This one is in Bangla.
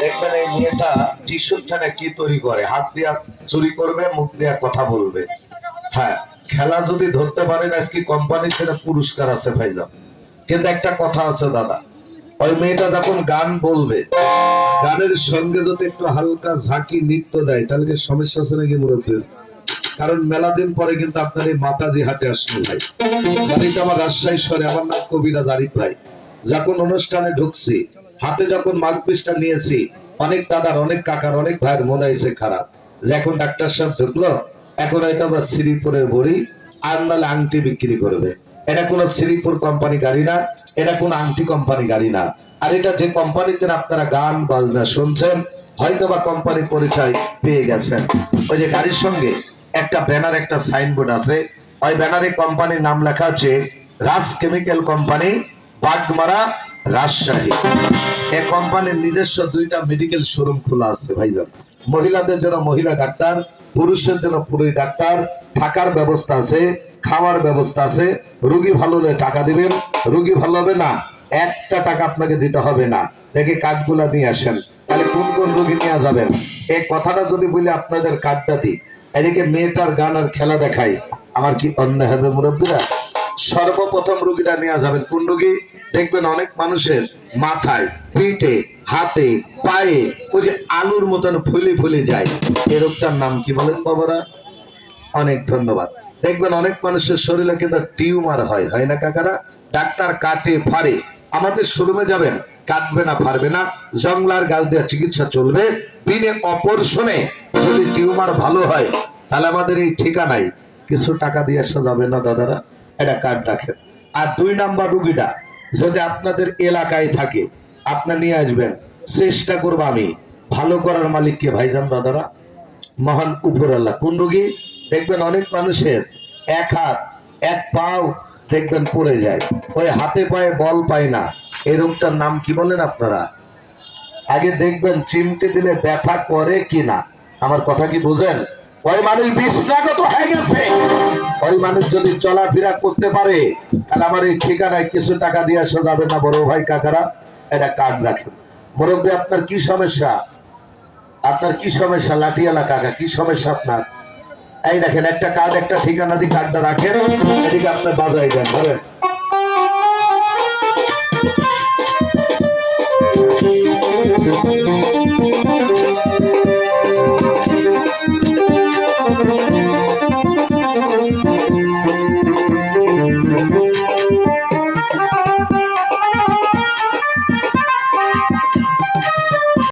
দেখবেন এই মেয়েটা যিশুর থানে কি তৈরি করে? হাত দিয়া চুরি করবে, মুখ দিয়া কথা বলবে। হ্যাঁ খেলা যদি ধরতে পারেন, আজকে কোম্পানি থেকে পুরস্কার আছে ভাইজান। কিন্তু একটা কথা আছে, দাদা। ওই মেয়েটা যখন গান বলবে, গানের সঙ্গে যদি একটু হালকা ঝাঁকি নৃত্য দেয়, তাহলে কি সমস্যা আছে নাকি মুরব্বীর কারণ মেলা দিন পরে কিন্তু আপনার এই মাতাজি হাটে আসলো ভাই। বাড়িতে আমার রাজশাহী শহরে, আমার নাম কবিরাজ আরিফ ভাই। যখন অনুষ্ঠানে ঢুকছি, হাতে যখন মালপিসটা নিয়েছি, অনেক দাদার, অনেক কাকার, অনেক ভাইয়ের মনে হয়েছে খারাপ। যে এখন ডাক্তার সাহেব ঢুকলো, এখন হয়তো আমরা শ্রীপুরের বড়ি, আর নাহলে আংটি বিক্রি করবে। এটা কোনো শ্রীপুর কোম্পানি গাড়ি না, এটা কোনো আংটি কোম্পানি গাড়ি না। আর এটা যে কোম্পানিতে আপনারা গান, বাজনা শুনছেন হয়তো বা কোম্পানির পরিচয় পেয়ে গেছেন। ওই যে গাড়ির সঙ্গে একটা ব্যানার, একটা সাইনবোর্ড আছে। ওই ব্যানারে কোম্পানির নাম লেখা আছে, রাজ কেমিক্যাল কোম্পানি। বাগমারা রাজশাহী। এই কোম্পানির নিজস্ব দুইটা মেডিকেল শোরুম খোলা আছে, ভাইজান। মহিলাদের জন্য মহিলা ডাক্তার পুরুষের জন্য পুরুষ ডাক্তার, থাকার ব্যবস্থা আছে, খাওয়ার ব্যবস্থা আছে। রুগী ভালো হলে টাকা দিবেন, রুগী ভালো হবে না, একটা টাকা আপনাকে দিতে হবে না। দেখে কার্ডগুলা নিয়ে আসেন, তাহলে কোন কোন রুগী নিয়ে যাবেন? এই কথাটা যদি বলি আপনাদের কার্ডটা দিই। এদিকে মেয়েটার গান আর খেলা দেখাই, আমার কি অন্যায় হবে মুরব্বীরা? সর্বপ্রথম রুগীটা নেওয়া যাবেন। কোন রুগী? দেখবেন অনেক মানুষের মাথায়, পিঠে, হাতে, পায়ে ওই যে আলুর মতন ফুলে ফুলে যায়। এই রোগটার নাম কি বলেন বাবারা? অনেক ধন্যবাদ। দেখবেন অনেক মানুষের শরীরে কিন্তু টিউমার হয় হয় না কাকারা? ডাক্তার কাটে ফাড়ে। আমাদের শোরুমে যাবেন কাটবে না পারবে না। জংলার গাছ দেওয়া চিকিৎসা চলবে। বিনে অপারেশনে যদি টিউমার ভালো হয়, তাহলে আমাদের এই ঠিকানায় কিছু টাকা দিয়ে আসা যাবে না দাদারা? এটা কার্ড রাখেন। আর দুই নাম্বার রুগীটা, যদি আপনাদের এলাকায় থাকে, আপনি নিয়ে আসবেন। চেষ্টা করব আমি। ভালো করার মালিককে ভাইজান দাদারা? মহান উপর আল্লাহ। কোন রোগী? দেখবেন অনেক মানুষের এক হাত, এক পাও দেখবেন পড়ে যায়। ওই হাতে পায়ে বল পায় না। এই রোগটার নাম কি বলেন আপনারা? আগে দেখবেন চিমটে দিলে ব্যথা করে কি না আমার কথা কি বুঝেন? ওই মানুষ বিশ্রাগত হয়ে গেছে। ওই মানুষ যদি চলাফেরা করতে পারে, তাহলে আমার এই ঠিকানায় কিছু টাকা দিয়ে আসা যাবে না, বড় ভাই কাকারা। এটা কার্ড রাখেন। মুরব্বী, আপনার কি সমস্যা? আপনার কি সমস্যা? লাঠিয়ালা কাকা, কি সমস্যা আপনার? এই দেখেন, একটা কার্ড, একটা ঠিকানা দিয়ে কার্ডটা রাখেন। এদিকে আপনার বাজাই দেন ধরেন।